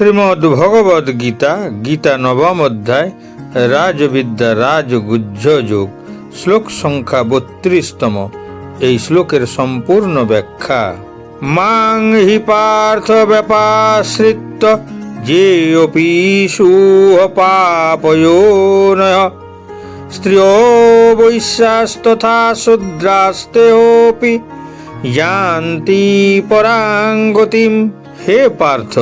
শ্রীমদ্ ভগবদ গীতা গীতা নবম অধ্যায়, রাজবিদ্যা রাজগুহ্য যোগ, শ্লোক সংখ্যা বত্রিশতম। এই শ্লোকের সম্পূর্ণ ব্যাখ্যা। মাং হি পার্থ ব্যাপাশ্রিত যে অপি সুহপাপয়োনয় স্ত্রিয় বৈশ্যাস্তথা শূদ্রাস্তেপি যান্তি পরাঙ্গতিম। হে পার্থ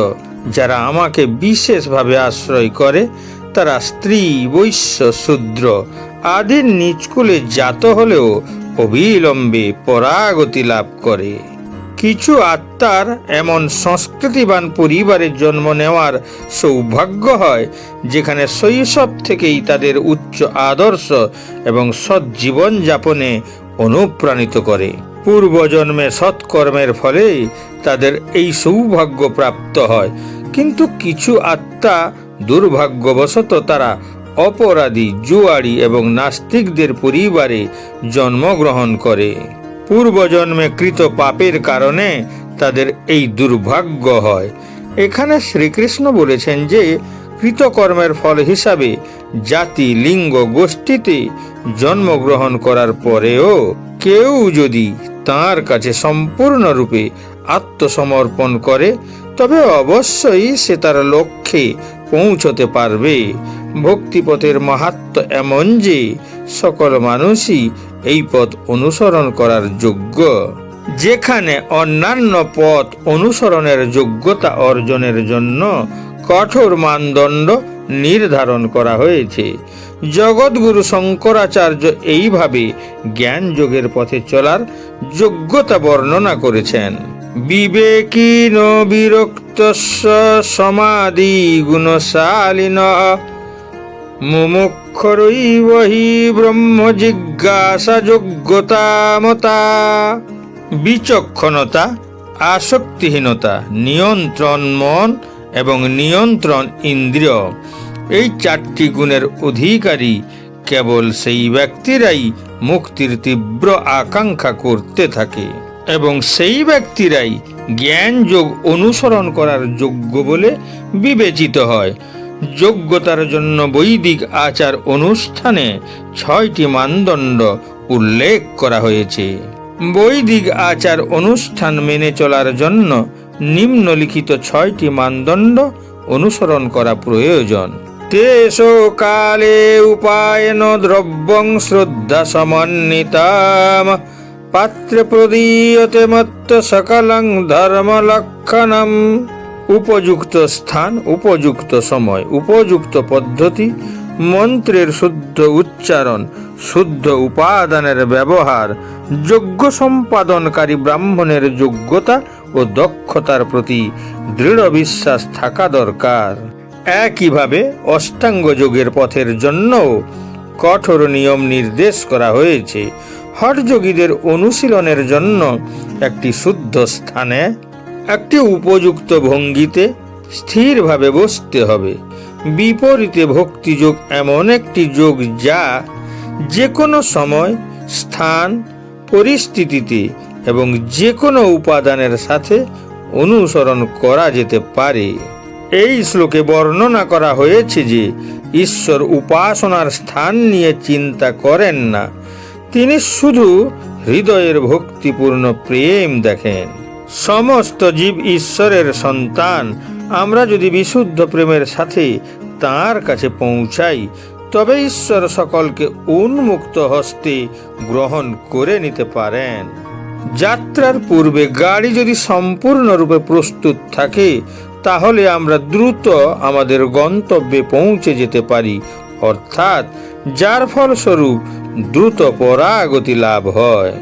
যারা আমাকে বিশেষভাবে আশ্রয় করে, তারা স্ত্রী বৈশ্য শূদ্র, আদির নিচকুলে জাত হলেও অবিলম্বে পরাগতি লাভ করে। কিছু আত্মার এমন সংস্কৃতিবান পরিবারের জন্ম নেওয়ার সৌভাগ্য হয়, যেখানে শৈশব থেকেই তাদের উচ্চ আদর্শ এবং সৎ যাপনে অনুপ্রাণিত করে। পূর্বজন্মে সৎকর্মের ফলে তাদের এই সৌভাগ্য প্রাপ্ত হয়। কিন্তু কিছু আত্মা দুর্ভাগ্যবশত তারা অপরাধী জুয়ারি এবং নাস্তিকদের পরিবারে জন্মগ্রহণ করে। পূর্বজন্মে কৃত পাপের কারণে তাদের এই দুর্ভাগ্য হয়। এখানে শ্রীকৃষ্ণ বলেছেন যে, কৃতকর্মের ফল হিসাবে জাতি, লিঙ্গ, গোষ্ঠীতে জন্মগ্রহণ করার পরেও কেউ যদি তার কাছে সম্পূর্ণরূপে আত্মসমর্পণ করে, তবে অবশ্যই সে তার লক্ষ্যে পৌঁছতে পারবে। ভক্তিপথের মাহাত্ম এমন যে, সকল মানুষই এই পথ অনুসরণ করার যোগ্য। যেখানে অন্যান্য পথ অনুসরণের যোগ্যতা অর্জনের জন্য কঠোর মানদণ্ড নির্ধারণ করা হয়েছে। জগৎগুরু শঙ্করাচার্য এইভাবে জ্ঞান যোগের পথে চলার যোগ্যতা বর্ণনা করেছেন। বিবেকীন বিরক্ত সমাধি গুণশালীন মুমুক্ষরৈব হি ব্রহ্ম জিজ্ঞাসা যোগ্যতা মতা। বিচক্ষণতা, আসক্তিহীনতা, নিয়ন্ত্রণ মন এবং নিয়ন্ত্রণ ইন্দ্রিয়। এই চারটি গুণের অধিকারী কেবল সেই ব্যক্তিরাই মুক্তির তীব্র আকাঙ্ক্ষা করতে থাকে। এবং সেই ব্যক্তিরাই জ্ঞান যোগ অনুসরণ করার যোগ্য বলে বিবেচিত হয়। যোগ্যতার জন্য বৈদিক আচার অনুষ্ঠানে ছয়টি মানদণ্ড উল্লেখ করা হয়েছে। বৈদিক আচার অনুষ্ঠান মেনে চলার জন্য নিম্নলিখিত ছয়টি মানদণ্ড অনুসরণ করা প্রয়োজন। তেষো কালে উপায়ন দ্রব্যং শ্রদ্ধা সমন্বিতাম পাত্রে প্রদীয়তে মত্ত সকলং ধর্ম লক্ষণম উপযুক্ত স্থান, উপযুক্ত সময়, উপযুক্ত পদ্ধতি, মন্ত্রের শুদ্ধ উচ্চারণ, শুদ্ধ উপাদানের ব্যবহার, যোগ্য সম্পাদনকারী ব্রাহ্মণের যোগ্যতা ও দক্ষতার প্রতি দৃঢ় বিশ্বাস থাকা দরকার। একইভাবে অষ্টাঙ্গ যোগের পথের জন্যও কঠোর নিয়ম নির্দেশ করা হয়েছে। হঠযোগীদের অনুশীলনের জন্য একটি শুদ্ধ স্থানে, একটি উপযুক্ত ভঙ্গিতে স্থিরভাবে বসতে হবে। বিপরীতে ভক্তিযোগ এমন একটি যোগ যা যে কোনো সময়, স্থান, পরিস্থিতিতে এবং যে কোনো উপাদানের সাথে অনুসরণ করা যেতে পারে। এই শ্লোকে বর্ণনা করা হয়েছে যে, ঈশ্বর উপাসনার স্থান নিয়ে চিন্তা করেন না তিনি শুধু হৃদয়ের ভক্তিপূর্ণ প্রেম দেখেন। সমস্ত জীব ঈশ্বরের সন্তান। আমরা যদি বিশুদ্ধ প্রেমের সাথে তার কাছে পৌঁছাই, তবে ঈশ্বর সকলকে উন্মুক্ত হস্তে গ্রহণ করে নিতে পারেন। যাত্রার পূর্বে গাড়ি যদি সম্পূর্ণরূপে প্রস্তুত থাকে, তাহলে আমরা দ্রুত আমাদের গন্তব্যে পৌঁছে যেতে পারি। অর্থাৎ, যার ফলস্বরূপ দ্রুত পরাগতি লাভ হয়।